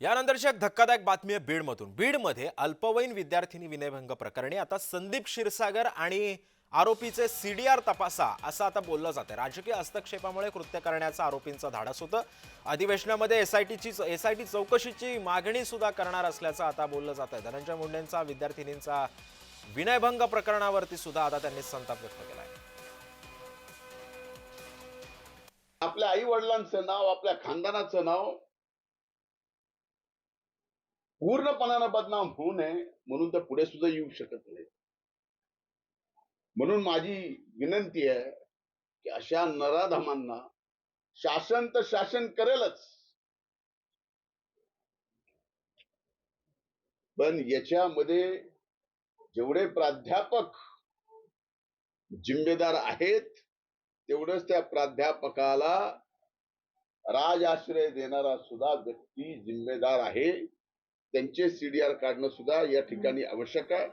यानंतरची एक धक्कादायक बातमी आहे बीडमधून. बीडमध्ये अल्पवयीन विद्यार्थिनी विनयभंग प्रकरणी आता संदीप क्षीरसागर आणि आरोपीचे सीडीआर तपासा असं आता बोललं जातं राजकीय हस्तक्षेपामुळे कृत्य करण्याचा आरोपींचा धाडस होतं. अधिवेशनामध्ये एसआयटीची एसआयटी चौकशीची मागणी सुद्धा करणार असल्याचं आता बोललं जात आहे धनंजय मुंडेंचा विद्यार्थिनींचा विनयभंग प्रकरणावरती सुद्धा आता त्यांनी संताप व्यक्त केला आहे आपल्या आई वडिलांचं नाव आपल्या खानदानाचं नाव पूर्णपणानं बदनाम होऊ नये म्हणून तर पुढे सुद्धा येऊ शकत नाही. म्हणून माझी विनंती आहे की अशा नराधमांना शासन तर शासन करेलच. पण याच्यामध्ये जेवढे प्राध्यापक जिम्मेदार आहेत तेवढंच त्या प्राध्यापकाला राजआश्रय देणारा सुद्धा व्यक्ती जिम्मेदार आहे. त्यांचे सीडीआर काढणं सुद्धा या ठिकाणी आवश्यक आहे.